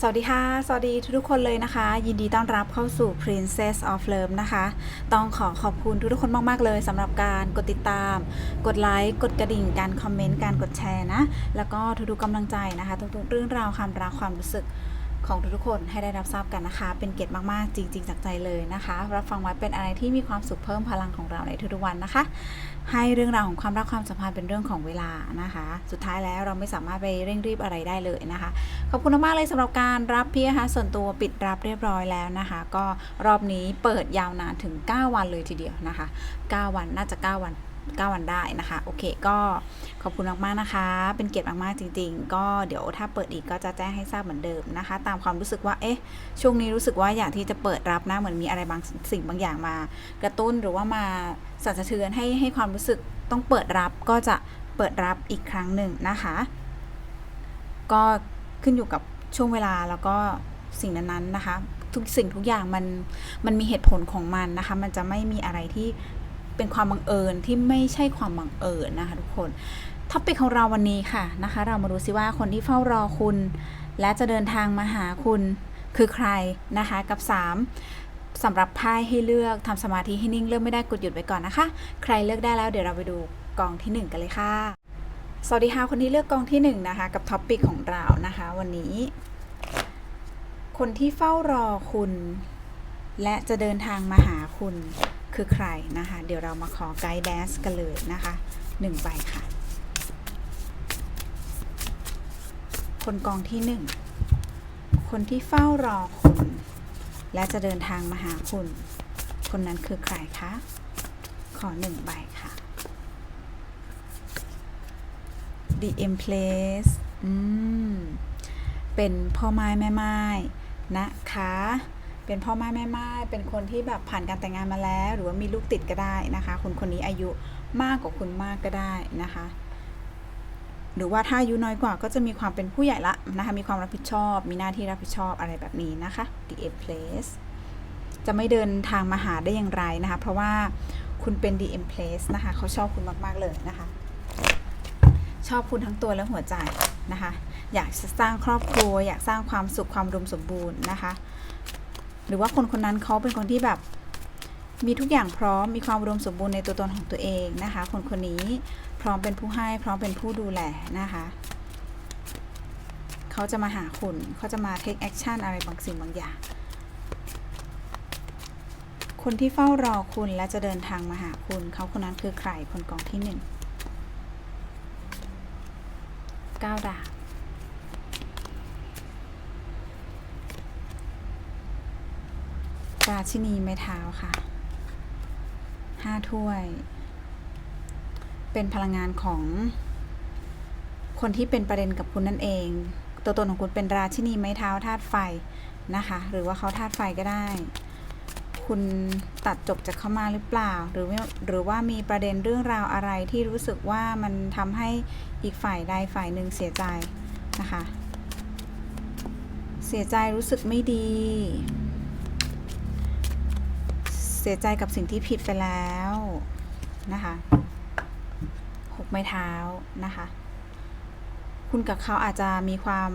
สวัสดีค่ะ สวัสดีทุกๆคนเลยนะคะ ยินดีต้อนรับเข้าสู่ Princess of Love นะคะ ต้องขอขอบคุณทุกๆคนมาก ๆ เลยสำหรับการกดติดตาม กดไลค์ กดกระดิ่ง การคอมเมนต์ การกดแชร์นะ แล้วก็ทุกๆกำลังใจนะคะ ทุกๆเรื่องราวความรักความรู้สึก ของทุกๆคนให้ได้รับทราบกันนะคะ เป็นเกียรติมากๆ จริง ๆ จากใจเลยนะคะ รับฟังไว้เป็นอะไรที่มีความสุขเพิ่มพลังของเราในทุกๆวันนะคะ ให้เรื่องราวของความรักความสัมพันธ์เป็นเรื่องของเวลานะคะ สุดท้ายแล้วเราไม่สามารถไปเร่งรีบอะไรได้เลยนะคะ ขอบคุณมากเลยสำหรับการรับพี่นะคะส่วนตัวปิดรับเรียบร้อยแล้วนะคะ ก็รอบนี้เปิดยาวนานถึง 9 วันเลยทีเดียวนะคะ 9 วันน่าจะ 9 วัน 9 วันได้นะคะ โอเคก็ขอบคุณมากๆนะคะ เป็นเกียรติมากๆจริง ๆ ก็เดี๋ยวถ้าเปิดอีกก็จะแจ้งให้ทราบเหมือนเดิมนะคะ ตามความรู้สึกว่าเอ๊ะช่วงนี้รู้สึกว่าอยากที่จะเปิดรับนะเหมือนมีอะไรบางสิ่งบางอย่างมา กระตุ้นหรือว่ามาสั่นสะเทือนให้ให้ความรู้สึกต้องเปิดรับก็จะเปิดรับอีกครั้งหนึ่งนะคะ ก็ขึ้นอยู่กับช่วงเวลาแล้วก็สิ่งนั้นๆนะคะ ทุกสิ่งทุกอย่างมันมันมีเหตุผลของมันนะคะ มันจะไม่มีอะไรที่ เป็นความบังเอิญที่ไม่ใช่ความบังเอิญนะคะทุกคนท็อปิกของเราวันนี้ค่ะนะคะ เรามาดูซิว่าคนที่เฝ้ารอคุณ และจะเดินทางมาหาคุณคือใครนะคะกับ 3สำหรับไพ่ให้เลือกทำสมาธิให้นิ่งเลือกไม่ได้กดหยุดไว้ก่อนนะคะ ใครเลือกได้แล้วเดี๋ยวเราไปดูกองที่ 1 กันเลยค่ะ สวัสดีค่ะคนที่เลือกกองที่1นะคะกับท็อปปิกของเรานะคะ วันนี้ คนที่เฝ้ารอคุณ และจะเดินทางมาหาคุณ คือใครนะคะ เดี๋ยวเรามาขอไกด์แดนซ์กันเลยนะคะหนึ่งใบค่ะ คนกองที่หนึ่งคนที่เฝ้ารอคุณ และจะเดินทางมาหาคุณ คนนั้นคือใครคะ ขอหนึ่งใบค่ะ The Empress อืม เป็นพ่อไม้แม่ไม้นะคะ เป็นพ่อไม้แม่ไม้เป็นคนที่แบบผ่านการแต่งงานมาแล้ว หรือว่ามีลูกติดก็ได้นะคะ คนคนนี้อายุมากกว่าคุณมากก็ได้นะคะ หรือว่าถ้าอายุน้อยกว่าก็จะมีความเป็นผู้ใหญ่ละนะคะ มีความรับผิดชอบ มีหน้าที่รับผิดชอบอะไรแบบนี้นะคะ The Empress จะไม่เดินทางมาหาได้อย่างไรนะคะ เพราะว่าคุณเป็น The Empress นะคะเขาชอบคุณมาก ๆ เลยนะคะ ชอบคุณทั้งตัวและหัวใจนะคะ อยากจะสร้างครอบครัว อยากสร้างความสุขความอุมสมบูรณ์นะคะ หรือว่าคนคนนั้นเขาเป็นคนที่แบบมีทุกอย่างพร้อมมีความอุดมสมบูรณ์ในตัวตนของตัวเองนะคะ คนคนนี้พร้อมเป็นผู้ให้ พร้อมเป็นผู้ดูแลนะคะ เขาจะมาหาคุณเขาจะมา take action อะไรบางสิ่งบางอย่าง คนที่เฝ้ารอคุณและจะเดินทางมาหาคุณ เขาคนนั้นคือใครคนกองที่หนึ่งก้าวดาบรา ชินีไม้เท้าค่ะห้าถ้วย เป็นพลังงานของ คนที่เป็นประเด็นกับคุณนั่นเอง ตัวตนของคุณเป็นราชินีไม้เท้าธาตุไฟนะคะ หรือว่าเขาธาตุไฟก็ได้ คุณตัดจบจากเขามาหรือเปล่า หรือว่าหรือว่ามีประเด็นเรื่องราวอะไรที่รู้สึกว่ามันทำให้อีกฝ่ายใดฝ่ายหนึ่งเสียใจนะคะ เสียใจรู้สึกไม่ดี เสียใจกับสิ่งที่ผิดไปแล้วนะคะหกไม้เท้านะคะ คุณกับเขาอาจจะมีความ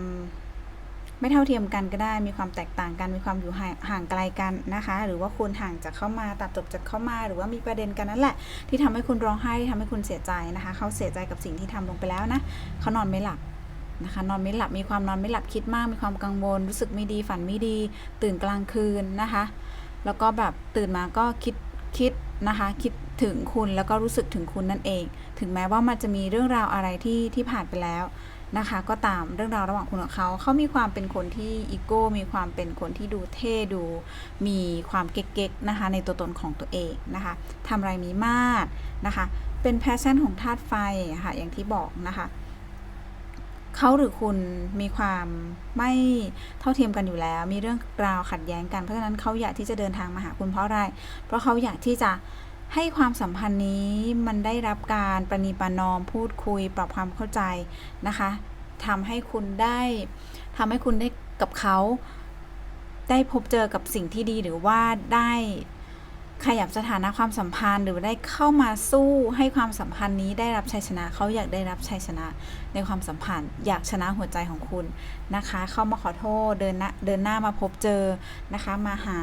ไม่เท่าเทียมกันก็ได้ มีความแตกต่างกัน มีความอยู่ห่างไกลกันนะคะ หรือว่าคุณห่างจากเข้ามา ตัดจบจากเข้ามา หรือว่ามีประเด็นกันนั่นแหละ ที่ทำให้คุณร้องไห้ที่ทำให้คุณเสียใจนะคะ เขาเสียใจกับสิ่งที่ทำลงไปแล้วนะ เขานอนไม่หลับนะคะ นอนไม่หลับ มีความนอนไม่หลับคิดมาก มีความกังวล รู้สึกไม่ดี ฝันไม่ดี ตื่นกลางคืนนะคะ แล้วก็แบบตื่นมาก็คิดคิดนะคะคิดถึงคุณแล้วก็รู้สึกถึงคุณนั่นเอง ถึงแม้ว่ามันจะมีเรื่องราวอะไรที่ที่ผ่านไปแล้วนะคะ ก็ตามเรื่องราวระหว่างคุณกับเขาเขามีความเป็นคนที่อีโก้มีความเป็นคนที่ดูเท่ดู มีความเก๊กๆนะคะในตัวตนของตัวเองนะคะทำอะไรมีมาดนะคะ เป็นแพชชั่นของธาตุไฟค่ะอย่างที่บอกนะคะ เขาหรือคุณมีความไม่เท่าเทียมกันอยู่แล้ว มีเรื่องราวขัดแย้งกันเพราะฉะนั้นเขาอยากที่จะเดินทางมาหาคุณเพราะอะไร เพราะเขาอยากที่จะให้ความสัมพันธ์นี้มันได้รับการประนีประนอมพูดคุย ปรับความเข้าใจนะคะทำให้คุณได้ทำให้คุณได้กับเขาได้พบเจอกับสิ่งที่ดีหรือว่าได้ ขยับสถานะความสัมพันธ์หรือได้เข้ามาสู้ให้ความสัมพันธ์นี้ได้รับชัยชนะเขาอยากได้รับชัยชนะในความสัมพันธ์ อยากชนะหัวใจของคุณนะคะ เข้ามาขอโทษเดินน้าเดินหน้ามาพบเจอนะคะ มาหา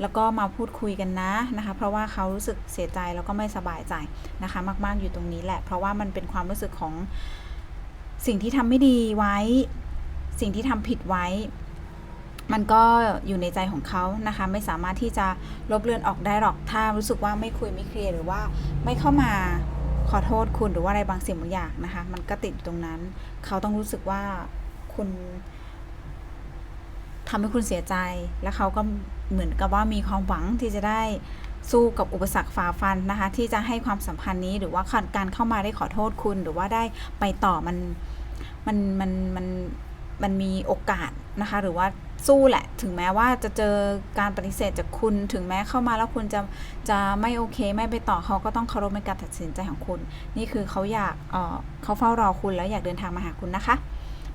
แล้วก็มาพูดคุยกันนะนะคะ เพราะว่าเขารู้สึกเสียใจแล้วก็ไม่สบายใจนะคะ มาก ๆอยู่ตรงนี้แหละ เพราะว่ามันเป็นความรู้สึกของสิ่งที่ทำไม่ดีไว้ สิ่งที่ทำผิดไว้ มันก็อยู่ในใจของเขานะคะ ไม่สามารถที่จะลบเลือนออกได้หรอกถ้ารู้สึกว่าไม่คุยไม่เคลียร์หรือว่าไม่เข้ามาขอโทษคุณหรือว่าอะไรบางสิ่งบางอย่างนะคะ มันก็ติดอยู่ตรงนั้น เขาต้องรู้สึกว่าคุณทำให้คุณเสียใจ แล้วเขาก็เหมือนกับว่ามีความหวังที่จะได้สู้กับอุปสรรคฝ่าฟันนะคะ ที่จะให้ความสัมพันธ์นี้หรือว่าการเข้ามาได้ขอโทษคุณ หรือว่าได้ไปต่อมันมันมันมันมันมีโอกาสนะคะ หรือว่า สู้แหละ ถึงแม้ว่าจะเจอการปฏิเสธจากคุณ ถึงแม้เข้ามาแล้วคุณจะจะไม่โอเค ไม่ไปต่อเขาก็ต้องเคารพในการตัดสินใจของคุณ นี่คือเขาอยากเออเขาเฝ้ารอคุณแล้วอยากเดินทางมาหาคุณนะคะ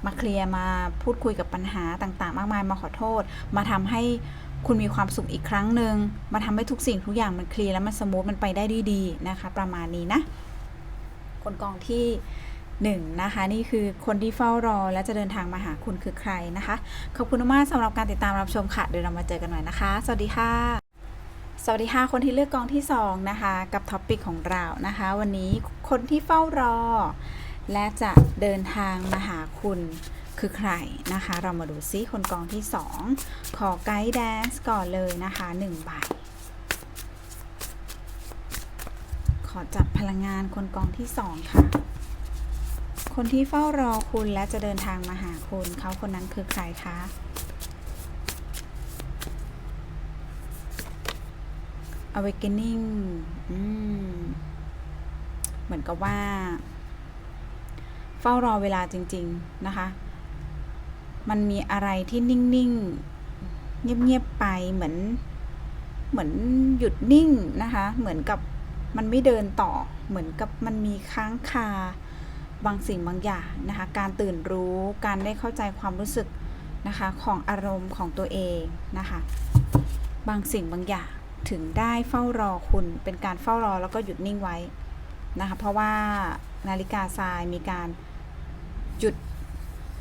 มาเคลียร์มาพูดคุยกับปัญหาต่างๆ มากมายมาขอโทษ มาทำให้คุณมีความสุขอีกครั้งหนึ่งมาทำให้ทุกสิ่งทุกอย่างมันเคลียร์แล้วมันสมูทมันไปได้ด้วยดีนะคะ ประมาณนี้นะ คนกองที่ หนึ่งนะคะนี่คือคนที่เฝ้ารอและจะเดินทางมาหาคุณคือใครนะคะ ขอบคุณมากสำหรับการติดตามรับชมค่ะเดี๋ยวเรามาเจอกันหน่อยนะคะ สวัสดีค่ะ สวัสดีค่ะ คนที่เลือกกองที่สองนะคะ กับท็อปปิกของเรานะคะ วันนี้คนที่เฝ้ารอ และจะเดินทางมาหาคุณคือใครนะคะ เรามาดูซิคนกองที่ 2 ขอไกด์แดนซ์ก่อนเลยนะคะ1ใบขอจับพลังงานคนกองที่ 2 ค่ะ คนที่เฝ้ารอคุณและจะเดินทางมาหาคุณ เขาคนนั้นคือใครคะ awakening เหมือนกับว่า เฝ้ารอเวลาจริง ๆ นะคะ มันมีอะไรที่นิ่ง ๆ เงียบ ๆ ไปเหมือน เหมือนหยุดนิ่งนะคะ เหมือนกับมันไม่เดินต่อ เหมือนกับมันมีค้างคา บางสิ่งบางอย่างนะคะ การตื่นรู้การได้เข้าใจความรู้สึกนะคะของอารมณ์ของตัวเองนะคะ บางสิ่งบางอย่างถึงได้เฝ้ารอคุณเป็นการเฝ้ารอแล้วก็หยุดนิ่งไว้นะคะ เพราะว่านาฬิกาทรายมีการหยุด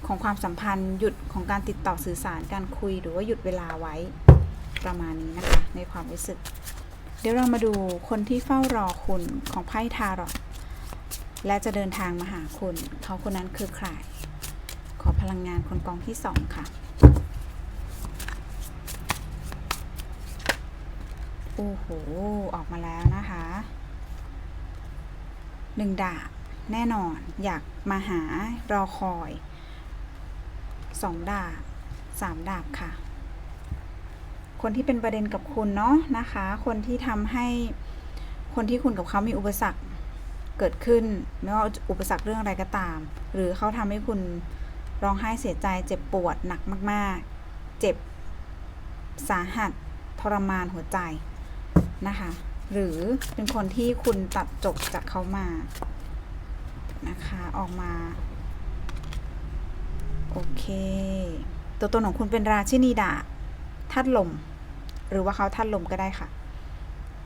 ของความสัมพันธ์หยุดของการติดต่อสื่อสารการคุยหรือว่าหยุดเวลาไว้ประมาณนี้นะคะ ในความรู้สึก เดี๋ยวเรามาดูคนที่เฝ้ารอคุณของไพ่ทารอต และจะเดินทางมาหาคุณ เขาคนนั้นคือใคร ขอพลังงานคนกองที่สองค่ะ โอ้โห ออกมาแล้วนะคะหนึ่งดาบแน่นอนอยากมาหารอคอยสองดาบสามดาบค่ะ คนที่เป็นประเด็นกับคุณเนาะนะคะ คนที่ทำให้คนที่คุณกับเขามีอุปสรรค เกิดขึ้น ไม่ว่าอุปสรรคเรื่องอะไรก็ตาม หรือเขาทำให้คุณร้องไห้เสียใจเจ็บปวดหนักมาก ๆ เจ็บสาหัส ทรมานหัวใจนะคะ หรือเป็นคนที่คุณตัดจบจากเขามานะคะออกมาโอเค ตัวตนของคุณเป็นราชินีดาบธาตุลม หรือว่าเขาธาตุลมก็ได้ค่ะ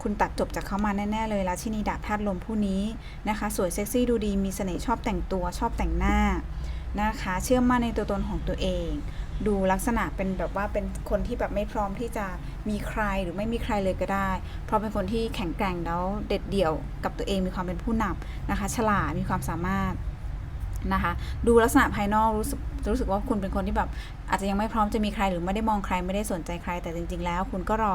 คุณตัดจบจากเขามาแน่ๆเลยราชินีดาบธาตุลมผู้นี้นะคะ สวยเซ็กซี่ดูดีมีเสน่ห์ชอบแต่งตัวชอบแต่งหน้านะคะ เชื่อมั่นในตัวตนของตัวเอง ดูลักษณะเป็นแบบว่าเป็นคนที่แบบไม่พร้อมที่จะมีใครหรือไม่มีใครเลยก็ได้ เพราะเป็นคนที่แข็งแกร่งแล้วเด็ดเดี่ยวกับตัวเองมีความเป็นผู้นำนะคะ ฉลาดมีความสามารถนะคะดูลักษณะภายนอกรู้สึกรู้สึกว่าคุณเป็นคนที่แบบอาจจะยังไม่พร้อมจะมีใครหรือไม่ได้มองใครไม่ได้สนใจใคร แต่จริง ๆ แล้ว คุณก็รอ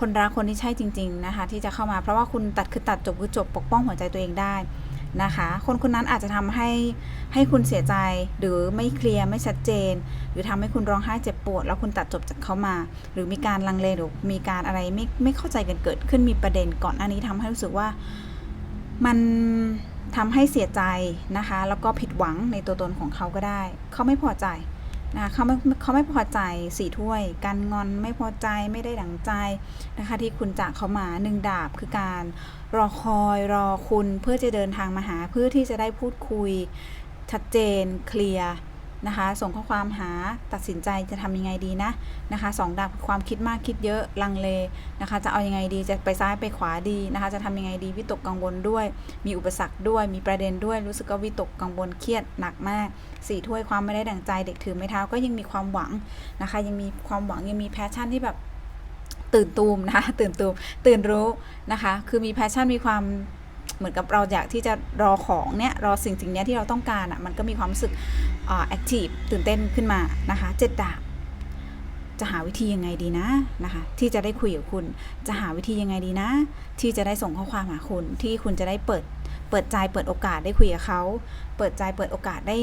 คนรักคนที่ใช่จริง ๆนะคะ ที่จะเข้ามาเพราะว่าคุณตัดคือตัดจบคือจบปกป้องหัวใจตัวเองได้นะคะ คนคนนั้นอาจจะทำให้ให้คุณเสียใจหรือไม่เคลียร์ไม่ชัดเจน หรือทำให้คุณร้องไห้เจ็บปวด แล้วคุณตัดจบจากเขามา หรือมีการลังเลหรือมีการอะไรไม่ไม่เข้าใจกันเกิดขึ้นมีประเด็นก่อนหน้านี้ทำให้รู้สึกว่ามันทำให้เสียใจนะคะ แล้วก็ผิดหวังในตัวตนของเขาก็ได้ เขาไม่พอใจ นะเขาไม่เขาไม่พอใจสี่ถ้วย การงอนไม่พอใจไม่ได้ดังใจนะคะ ที่คุณจากเขามาหนึ่งดาบคือการรอคอยรอคุณเพื่อจะเดินทางมาหาเพื่อที่จะได้พูดคุย ชัดเจนเคลียร์ นะคะ ส่งข้อความหาตัดสินใจจะทำยังไงดีนะนะคะสองดาบความคิดมากคิดเยอะลังเลนะคะ จะเอายังไงดีจะไปซ้ายไปขวาดีนะคะ จะทำยังไงดีวิตกกังวลด้วย มีอุปสรรคด้วยมีประเด็นด้วยรู้สึกว่าวิตกกังวลเครียดหนักมากสี่ถ้วยความไม่ได้ดั่งใจเด็กถือไม้เท้าก็ยังมีความหวังนะคะ ยังมีความหวังยังมีแพชชั่นที่แบบตื่นตูมนะคะตื่นตูมตื่นรู้นะคะ คือมีแพชชั่นมีความ เหมือนกับเราอยากที่จะรอของเนี้ยรอสิ่งสิ่งเนี้ยที่เราต้องการอะ่ะมันก็มีความรู้สึกแอคทีฟตื่นเต้นขึ้นมานะคะเจ็ดดาบจะหาวิธียังไงดีนะนะคะที่จะได้คุยกับคุณ จะหาวิธียังไงดีนะ ที่จะได้ส่งข้อความหาคุณ ที่คุณจะได้เปิดเปิดใจเปิดโอกาสได้คุยกับเขาเปิดใจเปิดโอกาสได้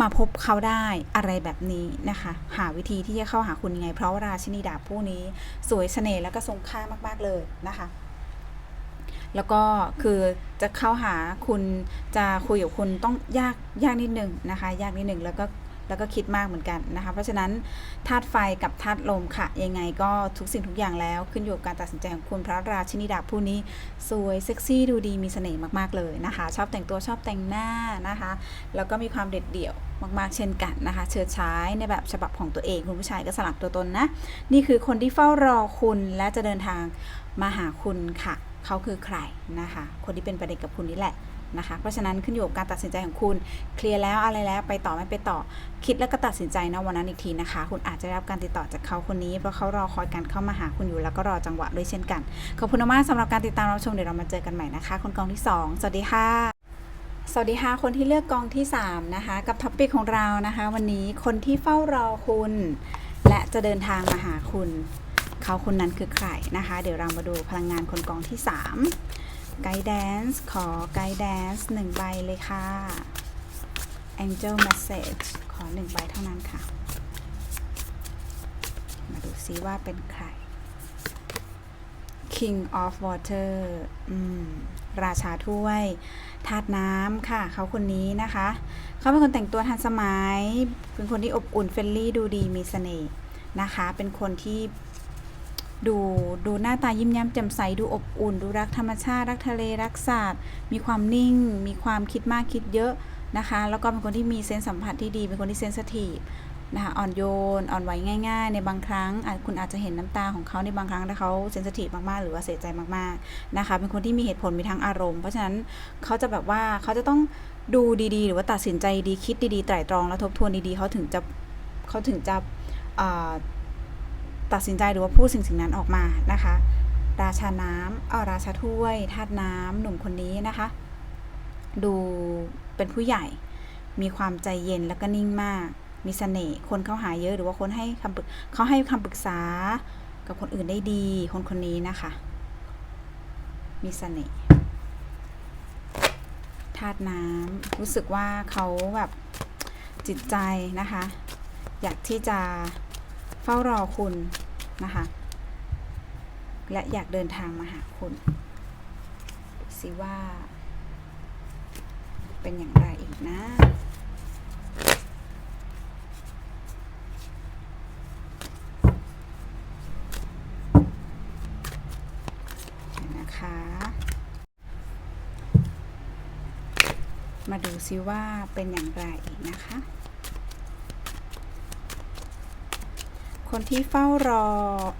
มาพบเขาได้อะไรแบบนี้นะคะ หาวิธีที่จะเข้าหาคุณยังไง เพราะว่าราชินีดาบผู้นี้ สวยเสน่ห์แล้วก็ทรงค่ามาก ๆ เลยนะคะ แล้วก็คือจะเข้าหาคุณจะคุยกับคุณต้องยากยากนิดนึงนะคะ ยากนิดนึงแล้วก็แล้วก็คิดมากเหมือนกันนะคะ เพราะฉะนั้นธาตุไฟกับธาตุลมค่ะ ยังไงก็ทุกสิ่งทุกอย่างแล้วขึ้นอยู่กับการตัดสินใจของคุณพระราชินีดาผู้นี้ สวยเซ็กซี่ดูดีมีเสน่ห์มากๆเลยนะคะ ชอบแต่งตัวชอบแต่งหน้านะคะ แล้วก็มีความเด็ดเดี่ยวมากๆ เช่นกันนะคะ เชิดฉายในแบบฉบับของตัวเองคุณผู้ชายก็สลักตัวตนนะ นี่คือคนที่เฝ้ารอคุณและจะเดินทางมาหาคุณค่ะ เขาคือใครนะคะ คนที่เป็นประเด็นกับคุณนี่แหละนะคะ เพราะฉะนั้นขึ้นอยู่กับการตัดสินใจของคุณ เคลียร์แล้วอะไรแล้วไปต่อไม่ไปต่อ คิดแล้วก็ตัดสินใจนะวันนั้นอีกทีนะคะ คุณอาจจะได้รับการติดต่อจากเขาคนนี้ เพราะเขารอคอยการเข้ามาหาคุณอยู่แล้วก็รอจังหวะด้วยเช่นกัน ขอบคุณมากสำหรับการติดตามรับชมเดี๋ยวเรามาเจอกันใหม่นะคะ คนกองที่ 2 สวัสดีค่ะ สวัสดีค่ะ คนที่เลือกกองที่ 3 นะคะ กับท็อปปิกของเรานะคะ วันนี้คนที่เฝ้ารอคุณ และจะเดินทางมาหาคุณ เขาคนนั้นคือใครนะคะ เดี๋ยวเรามาดูพลังงานคนกองที่3ไกด์แดนซ์ขอไกด์แดนซ์หนึ่งใบเลยค่ะ Angel Message ขอหนึ่งใบเท่านั้นค่ะ มาดูซิว่าเป็นใคร King of Water อืมราชาถ้วยธาตุน้ำค่ะ เขาคนนี้นะคะ เขาเป็นคนแต่งตัวทันสมัย เป็นคนที่อบอุ่นเฟรนลี่ดูดีมีเสน่ห์นะคะ เป็นคนที่ ดูดูหน้าตายิ้มแย้มแจ่มใสดูอบอุ่น ดูรักธรรมชาติ รักทะเลรักศาสตร์ มีความนิ่ง มีความคิดมากคิดเยอะนะคะ แล้วก็เป็นคนที่มีเซนส์สัมผัสที่ดี เป็นคนที่เซนสทีฟนะคะอ่อนโยน อ่อนไหวง่ายๆ ในบางครั้งคุณอาจจะเห็นน้ำตาของเขาในบางครั้งถ้าเขาเซนสทีฟมากๆ หรือว่าเสียใจมากๆนะคะ เป็นคนที่มีเหตุผลมีทั้งอารมณ์ เพราะฉะนั้นเขาจะแบบว่าเขาจะต้องดูดีๆ หรือว่าตัดสินใจดีคิดดีๆไตร่ตรองแล้วทบทวนดีๆเขาถึงจะเขาถึงจะอ่า ตัดสินใจหรือว่าพูดสิ่งสิ่งนั้นออกมานะคะ ราชาน้ำเออราชาถ้วยธาตุน้ำหนุ่มคนนี้นะคะ ดูเป็นผู้ใหญ่ มีความใจเย็นแล้วก็นิ่งมาก มีเสน่ห์คนเขาหาเยอะหรือว่าคนให้คำปรึกเขาให้คำปรึกษากับคนอื่นได้ดี คนคนนี้นะคะ มีเสน่ห์ธาตุน้ำรู้สึกว่าเขาแบบจิตใจนะคะ อยากที่จะเฝ้ารอคุณ นะคะ และอยากเดินทางมาหาคุณ สิว่า เป็นอย่างไรอีกนะนะคะมาดูซิว่าเป็นอย่างไรอีกนะคะ คนที่เฝ้ารอ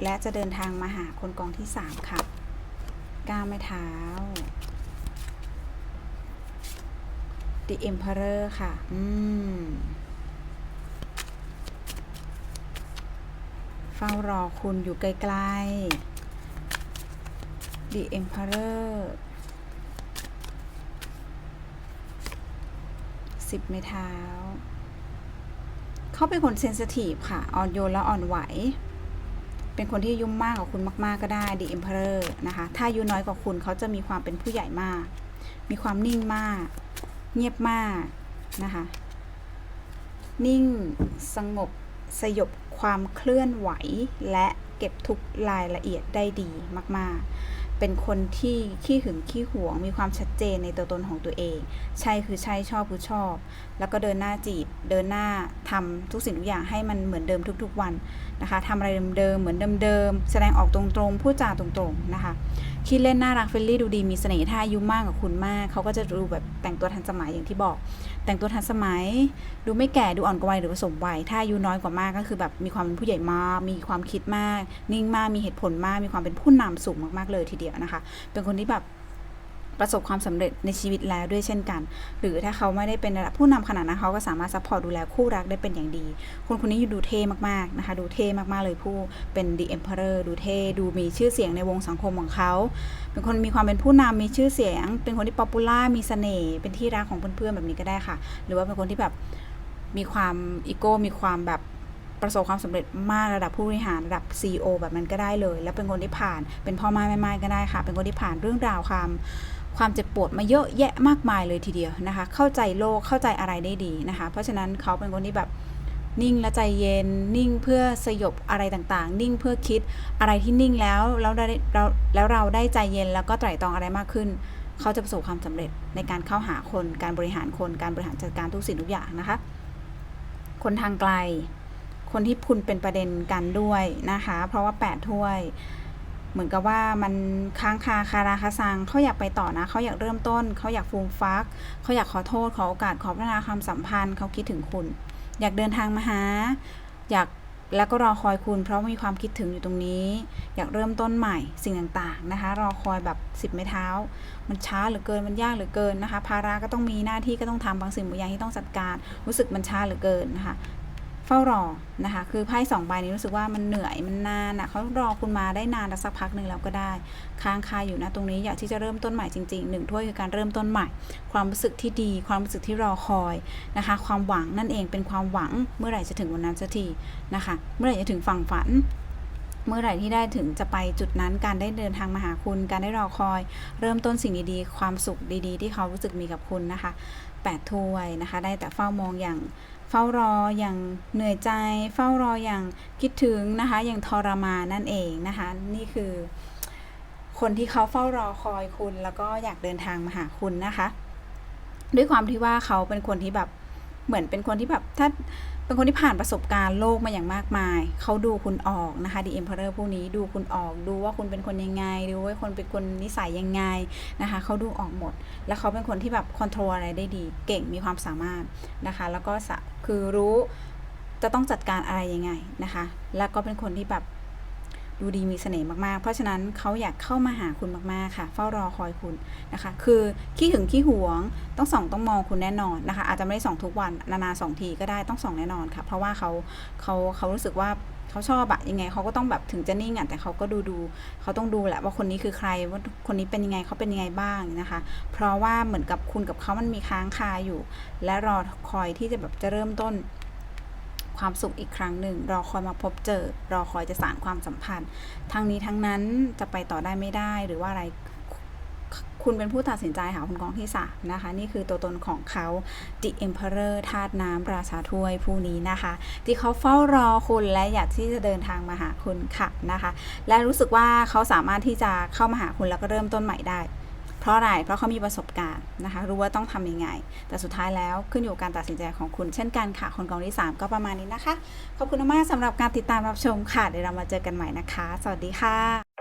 และจะเดินทางมาหาคนกองที่ 3 ค่ะก้าวไม่เท้า The Emperor ค่ะ อืม เฝ้ารอคุณอยู่ไกลๆ The Emperor สิบไม้เท้า เขาเป็นคนเซนซิทีฟค่ะ อ่อนโยนและอ่อนไหว เป็นคนที่อายุ่มมากกว่าคุณมากๆก็ได้ The Emperor นะคะ ถ้าอายุน้อยกว่าคุณเขาจะมีความเป็นผู้ใหญ่มาก มีความนิ่งมาก เงียบมากนะคะ นิ่งสงบสยบความเคลื่อนไหวและเก็บทุกรายละเอียดได้ดีมาก ๆ เป็นคนที่ขี้หึงขี้หวง มีความชัดเจนในตัวตนของตัวเอง ใช่คือใช่ชอบคือชอบ แล้วก็เดินหน้าจีบ เดินหน้าทำทุกสิ่งทุกอย่างให้มันเหมือนเดิมทุก ๆ วันนะคะทำอะไรเดิมๆเหมือนเดิมๆแสดงออกตรงๆพูดจาตรงๆนะคะ คิดเล่นน่ารักเฟรนลี่ดูดีมีเสน่ห์ถ้าอายุมากกว่าคุณมากเขาก็จะดูแบบแต่งตัวทันสมัยอย่างที่บอก แต่งตัวทันสมัย ดูไม่แก่ดูอ่อนกว่าวัยหรือผสมวัยถ้าอายุน้อยกว่ามากก็คือแบบมีความเป็นผู้ใหญ่มาก มีความคิดมาก นิ่งมากมีเหตุผลมาก มีความเป็นผู้นำสูงมากๆเลยทีเดียวนะคะ เป็นคนที่แบบ ประสบความสำเร็จในชีวิตแล้วด้วยเช่นกัน หรือถ้าเขาไม่ได้เป็นระดับผู้นำขนาดนั้นเขาก็สามารถซัพพอร์ตดูแลคู่รักได้เป็นอย่างดี คนคนนี้ดูเท่มากๆนะคะ ดูเท่มากๆเลยผู้เป็น The Emperor ดูเท่ดูมีชื่อเสียงในวงสังคมของเขา เป็นคนมีความเป็นผู้นำมีชื่อเสียง เป็นคนที่ป๊อปปูล่ามีเสน่ห์เป็นที่รักของเพื่อนๆแบบนี้ก็ได้ค่ะ หรือว่าเป็นคนที่แบบมีความอีโก้มีความแบบประสบความสำเร็จมากระดับผู้บริหารระดับ CEO แบบนั้นก็ได้เลย แล้วเป็นคนที่ผ่านเป็นพ่อไม้แม่ไม้ก็ได้ค่ะ เป็นคนที่ผ่านเรื่องราวความ ความเจ็บปวดมาเยอะแยะมากมายเลยทีเดียวนะคะ เข้าใจโลกเข้าใจอะไรได้ดีนะคะ เพราะฉะนั้นเขาเป็นคนที่แบบนิ่งและใจเย็นนิ่งเพื่อสยบอะไรต่างๆ นิ่งเพื่อคิดอะไรที่นิ่งแล้วแล้วได้เราแล้วเราได้ใจเย็นแล้วก็ไตร่ตรองอะไรมากขึ้น เขาจะประสบความสำเร็จในการเข้าหาคนการบริหารคนการบริหารจัดการทุกสิ่งทุกอย่างนะคะ คนทางไกล คนที่คุณเป็นประเด็นกันด้วยนะคะ เพราะว่า8ถ้วย เหมือนกับว่ามันค้างคาคาราคาซังเขาอยากไปต่อนะเขาอยากเริ่มต้นเขาอยากฟูมฟักเขาอยากขอโทษขอโอกาสขอพัฒนาความสัมพันธ์เขาคิดถึงคุณ อยากเดินทางมาหา อยากแล้วก็รอคอยคุณเพราะมีความคิดถึงอยู่ตรงนี้ อยากเริ่มต้นใหม่สิ่งต่างๆนะคะ รอคอยแบบสิบไม้เท้า มันช้าเหลือเกินมันยากเหลือเกินนะคะ ภาระก็ต้องมีหน้าที่ก็ต้องทำบางสิ่งบางอย่างที่ต้องจัดการ รู้สึกมันช้าเหลือเกินนะคะ เฝ้ารอนะคะ คือไพ่สองใบนี้รู้สึกว่ามันเหนื่อยมันนานอะเขารอคุณมาได้นานแล้วสักพักหนึ่งแล้วก็ได้ ค้างคาอยู่นะตรงนี้อยากที่จะเริ่มต้นใหม่จริงๆหนึ่งถ้วยคือการเริ่มต้นใหม่ ความรู้สึกที่ดี ความรู้สึกที่รอคอยนะคะ ความหวังนั่นเองเป็นความหวังเมื่อไหร่จะถึงวันนั้นสักทีนะคะ เมื่อไหร่จะถึงฝั่งฝันเมื่อไหร่ที่ได้ถึงจะไปจุดนั้นการได้เดินทางมาหาคุณ การได้รอคอย เริ่มต้นสิ่งดีๆ ความสุขดีๆ ที่เขารู้สึกมีกับคุณนะคะ แปดถ้วยนะคะ ได้แต่เฝ้ามองอย่างเฝ้ารออย่างเหนื่อยใจ เฝ้ารออย่างคิดถึงนะคะอย่างทรมานนั่นเองนะคะ นี่คือ คนที่เขาเฝ้ารอคอยคุณ แล้วก็อยากเดินทางมาหาคุณนะคะ ด้วยความที่ว่าเขาเป็นคนที่แบบเหมือนเป็นคนที่แบบถ้า เป็นคนที่ผ่านประสบการณ์โลกมาอย่างมากมาย เขาดูคุณออกนะคะดีเอ็มเพอร์ผู้นี้ดูคุณออกดูว่าคุณเป็นคนยังไง ดูว่าคนเป็นคนนิสัยยังไงนะคะเขาดูออกหมด แล้วเขาเป็นคนที่แบบคอนโทรลอะไรได้ดี เก่งมีความสามารถนะคะแล้วก็สะคือรู้จะต้องจัดการอะไรยังไงนะคะ แล้วก็เป็นคนที่แบบ ดูดีมีเสน่ห์มากๆ เพราะฉะนั้นเขาอยากเข้ามาหาคุณมากๆค่ะ เฝ้ารอคอยคุณนะคะ คือขี้หึงขี้หวงต้องส่องต้องมองคุณแน่นอนนะคะ อาจจะไม่ได้ส่องทุกวันนานๆสองทีก็ได้ต้องส่องแน่นอนค่ะ เพราะว่าเขาเขาเขารู้สึกว่าเขาชอบอะยังไงเขาก็ต้องแบบถึงจะนิ่งอะแต่เขาก็ดูดูเขาต้องดูแหละว่าคนนี้คือใครว่าคนนี้เป็นยังไงเขาเป็นยังไงบ้างนะคะ เพราะว่าเหมือนกับคุณกับเขามันมีค้างคาอยู่ และรอคอยที่จะแบบจะเริ่มต้น ความสุขอีกครั้งหนึ่ง รอคอยมาพบเจอ รอคอยจะสานความสัมพันธ์ ทั้งนี้ทั้งนั้นจะไปต่อได้ไม่ได้หรือว่าอะไรคุณเป็นผู้ตัดสินใจหาคุณกองที่สามนะคะ นี่คือตัวตนของเขา The Emperor ธาตุน้ำราชาถ้วยผู้นี้นะคะ ที่เขาเฝ้ารอคุณและอยากที่จะเดินทางมาหาคุณค่ะนะคะ และรู้สึกว่าเขาสามารถที่จะเข้ามาหาคุณแล้วก็เริ่มต้นใหม่ได้ เพราะอะไร เพราะเขามีประสบการณ์นะคะ รู้ว่าต้องทำยังไง แต่สุดท้ายแล้วขึ้นอยู่กับการตัดสินใจของคุณ เช่นกันค่ะ คนกองที่ 3 ก็ประมาณนี้นะคะ ขอบคุณมากๆสำหรับการติดตามรับชมค่ะ เดี๋ยวเรามาเจอกันใหม่นะคะ สวัสดีค่ะ